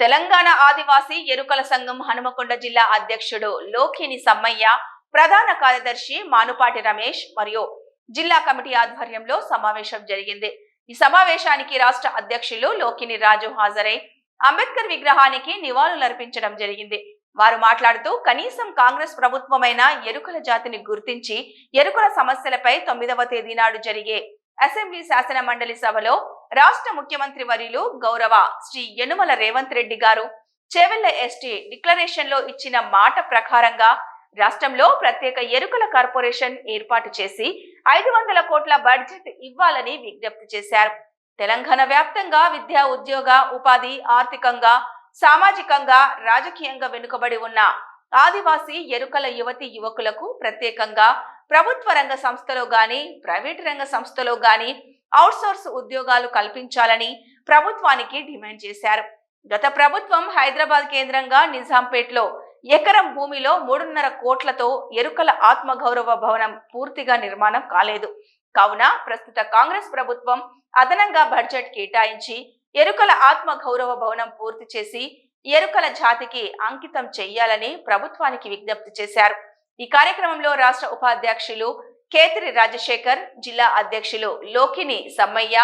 తెలంగాణ ఆదివాసీ ఎరుకల సంఘం హనుమకొండ జిల్లా అధ్యక్షుడు లోకిని సమ్మయ్య ప్రధాన కార్యదర్శి మానుపాటి రమేష్ మరియు జిల్లా కమిటీ ఆధ్వర్యంలో సమావేశం జరిగింది. ఈ సమావేశానికి రాష్ట్ర అధ్యక్షులు లోకిని రాజు హాజరై అంబేద్కర్ విగ్రహానికి నివాళులర్పించడం జరిగింది. వారు మాట్లాడుతూ కనీసం కాంగ్రెస్ ప్రభుత్వమైన ఎరుకల జాతిని గుర్తించి ఎరుకల సమస్యలపై తొమ్మిదవ తేదీ నాడు జరిగే అసెంబ్లీ శాసన మండలి సభలో రాష్ట్ర ముఖ్యమంత్రి వర్యులు గౌరవ శ్రీ యనుమల రేవంత్ రెడ్డి గారు చేవెళ్ళ ఎస్టీ డిక్లరేషన్లో ఇచ్చిన మాట ప్రకారంగా రాష్ట్రంలో ప్రత్యేక ఎరుకల కార్పొరేషన్ ఏర్పాటు చేసి ఐదు వందల కోట్ల బడ్జెట్ ఇవ్వాలని విజ్ఞప్తి చేశారు. తెలంగాణ వ్యాప్తంగా విద్యా ఉద్యోగ ఉపాధి ఆర్థికంగా సామాజికంగా రాజకీయంగా వెనుకబడి ఉన్న ఆదివాసీ ఎరుకల యువతి యువకులకు ప్రత్యేకంగా ప్రభుత్వ రంగ సంస్థలో గాని ప్రైవేట్ రంగ సంస్థలో గాని అవుట్సోర్స్ ఉద్యోగాలు కల్పించాలని ప్రభుత్వానికి డిమాండ్ చేశారు. గత ప్రభుత్వం హైదరాబాద్ కేంద్రంగా నిజాంపేట్లో ఎకరం భూమిలో మూడున్నర కోట్లతో ఎరుకల ఆత్మగౌరవ భవనం పూర్తిగా నిర్మాణం కాలేదు. కావున ప్రస్తుత కాంగ్రెస్ ప్రభుత్వం అదనంగా బడ్జెట్ కేటాయించి ఎరుకల ఆత్మ గౌరవ భవనం పూర్తి చేసి ఎరుకల జాతికి అంకితం చెయ్యాలని ప్రభుత్వానికి విజ్ఞప్తి చేశారు. ఈ కార్యక్రమంలో రాష్ట్ర ఉపాధ్యక్షులు కేతిరి రాజశేఖర్ జిల్లా అధ్యక్షులు లోకిని సమ్మయ్య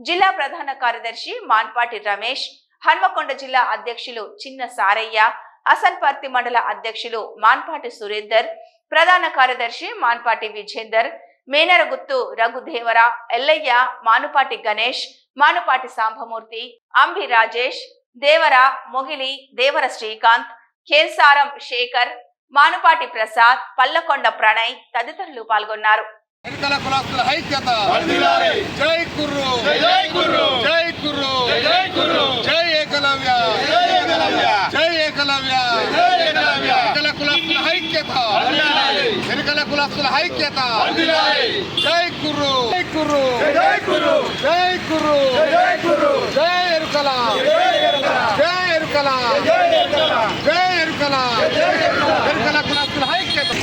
జిల్లా ప్రధాన కార్యదర్శి మాన్పాటి రమేష్ హన్మకొండ జిల్లా అధ్యక్షులు చిన్న సారయ్య అసన్పర్తి మండల అధ్యక్షులు మాన్పాటి సురేందర్ ప్రధాన కార్యదర్శి మాన్పాటి విజేందర్ మేనరగుత్తు రఘుదేవర ఎల్లయ్య మానుపాటి గణేష్ మానుపాటి సాంబమూర్తి అంబి రాజేష్ దేవర మొగిలి దేవర శ్రీకాంత్ కేన్సారం శేఖర్ మానుపాటి ప్రసాద్ పల్లకొండ ప్రణయ్ తదితరులు పాల్గొన్నారు ఎన్నికల కులస్తుల ఐక్యత. జై కుర్రు జై కుర్రు. జై కుర్రు జై కుర్రు. జై ఏకలవ్య జై ఏకలవ్య. జై ఏకలవ్య జై ఏకలవ్య. ఎన్నికల కులస్తుల ఐక్యత. ఎన్నికల కులస్తుల ఐక్యత. జై కుర్రు జై కుర్రు జై కుర్రు. జై కుర్రు జై కుర్రు. జై ఎరుకల జై ఎరుకల. జై ఎరుకల జై ఎరుకల. జై ఎరుకల జై ఎరుకల. ఎన్నికల కులస్తుల ఐక్యత జోహార్ డాక్టర్ బిఆర్ అంబేద్కర్ జోహార్ డాక్టర్ బిఆర్ అంబేద్కర్ జోహార్ జోహార్. జోహార్ డాక్టర్ బిఆర్ అంబేద్కర్ జోహార్ జోహార్. జోహార్ డాక్టర్ బిఆర్ అంబేద్కర్ జోహార్ జోహార్.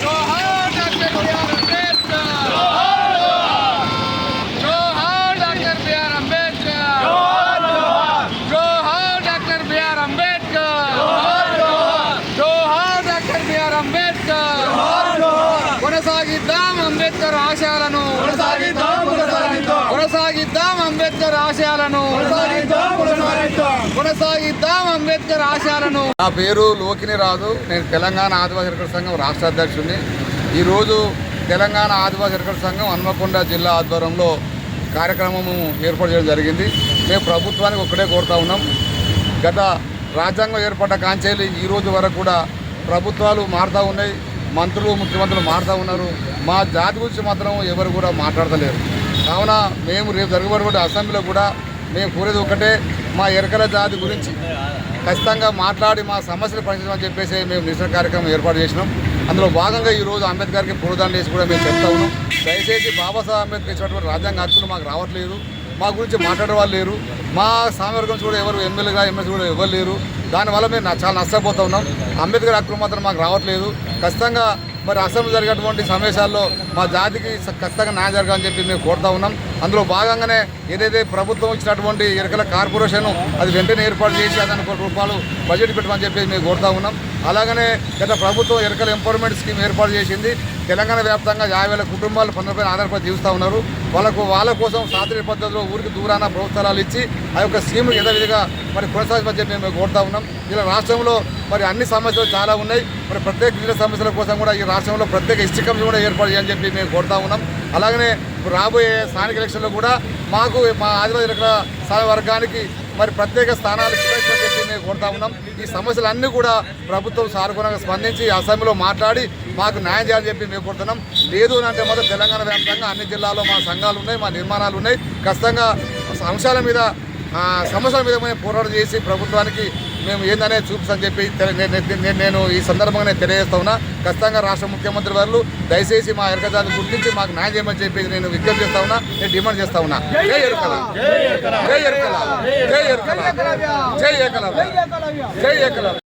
కొనసాగిద్దాం అంబేద్కర్ ఆశయాలను. కొనసాగిద్దాం, కొనసాగిద్దాం. అంబేద్కర్ ఆశయాలను. కొనసాగిద్దాం, కొనసాగిద్దాం. అంబేద్కర్ ఆశయాలను. నా పేరు లోకిని రాజు. నేను తెలంగాణ ఆదివాసీ ఎరకల సంఘం రాష్ట్ర అధ్యక్షుడిని. ఈరోజు తెలంగాణ ఆదివాసీ ఎరకల సంఘం హన్మకొండ జిల్లా ఆధ్వర్యంలో కార్యక్రమము ఏర్పాటు చేయడం జరిగింది. మేము ప్రభుత్వానికి ఒకటే కోరుతా ఉన్నాం. గత రాజ్యాంగం ఏర్పడ్డ కాంచేలి ఈ రోజు వరకు కూడా ప్రభుత్వాలు మారుతూ ఉన్నాయి. మంత్రులు ముఖ్యమంత్రులు మారుతూ ఉన్నారు. మా జాతి గురించి మాత్రం ఎవరు కూడా మాట్లాడతలేరు. కావున మేము రేపు జరగబడి అసెంబ్లీలో కూడా మేము కోరేది ఒకటే మా ఎరకల జాతి గురించి ఖచ్చితంగా మాట్లాడి మా సమస్యలు పరిశీలించమని చెప్పేసి మేము నిరసన కార్యక్రమం ఏర్పాటు చేసినాం. అందులో భాగంగా ఈరోజు అంబేద్కర్కి పూలదండ వేసి కూడా మేము చెప్తా ఉన్నాం. దయచేసి బాబాసాహెబ్ అంబేద్కర్ ఇచ్చినటువంటి రాజ్యాంగ హక్కులు మాకు రావట్లేదు. మా గురించి మాట్లాడే వాళ్ళు లేరు. మా సామర్గం కూడా ఎవరు ఎమ్మెల్యేగా ఎమ్మెల్సీ కూడా ఎవరు లేరు. దానివల్ల మేము చాలా నష్టపోతూ ఉన్నాం. అంబేద్కర్ హక్కులు మాత్రం మాకు రావట్లేదు. ఖచ్చితంగా మరి అసెంబ్లీ జరిగేటువంటి సమావేశాల్లో మా జాతికి ఖచ్చితంగా న్యాయం జరగాలని చెప్పి మేము కోరుతా ఉన్నాం. అందులో భాగంగానే ఏదైతే ప్రభుత్వం ఇచ్చినటువంటి ఎరకల కార్పొరేషన్ అది వెంటనే ఏర్పాటు చేసి అదని రూపాయలు బడ్జెట్ పెట్టమని చెప్పి మేము కోరుతా ఉన్నాం. అలాగనే గత ప్రభుత్వం ఎరకల ఎంపవర్మెంట్ స్కీమ్ ఏర్పాటు చేసింది. తెలంగాణ వ్యాప్తంగా యాభై వేల కుటుంబాలు పనులపైన ఆధారపడి జీవిస్తూ ఉన్నారు. వాళ్ళకు వాళ్ళ కోసం సాత్విక పద్ధతిలో ఊరికి దూరాన ప్రభుత్వాలు ఇచ్చి ఆ యొక్క స్కీమ్ యథావిధిగా మరి కొనసాగించమని చెప్పి మేము కోరుతా ఉన్నాం. ఇలా రాష్ట్రంలో మరి అన్ని సమస్యలు చాలా ఉన్నాయి. మరి ప్రత్యేక గిరిజన సమస్యల కోసం కూడా ఈ రాష్ట్రంలో ప్రత్యేక ఎస్టీ కూడా ఏర్పాటు చేయాలని చెప్పి మేము కోరుతా ఉన్నాం. అలాగనే రాబోయే స్థానిక ఎలక్షన్లో కూడా మాకు మా ఆదివాసీ వర్గానికి మరి ప్రత్యేక స్థానాలు చెప్పి మేము కోరుతా ఉన్నాం. ఈ సమస్యలన్నీ కూడా ప్రభుత్వం సానుకూలంగా స్పందించి అసెంబ్లీలో మాట్లాడి మాకు న్యాయం చేయాలని చెప్పి మేము కోరుతున్నాం. లేదు అని అంటే మాత్రం తెలంగాణ వ్యాప్తంగా అన్ని జిల్లాల్లో మా సంఘాలు ఉన్నాయి మా నిర్మాణాలు ఉన్నాయి. ఖచ్చితంగా అంశాల మీద సమస్యల మీద మేము పోరాటం చేసి ప్రభుత్వానికి మేము ఏందనేది చూపిస్తామని చెప్పి నేను ఈ సందర్భంగా నేను తెలియజేస్తా ఉన్నా. ఖచ్చితంగా రాష్ట్ర ముఖ్యమంత్రి వారు దయచేసి మా ఎరకదాన్ని గుర్తించి మాకు న్యాయం చేయమని చెప్పి నేను విజ్ఞప్తి చేస్తా ఉన్నా నేను డిమాండ్ చేస్తా ఉన్నా. జై ఎరుకల. జై ఎరుకల. జై ఎరుకల. జై ఏకలవ్య జై ఏకలవ్య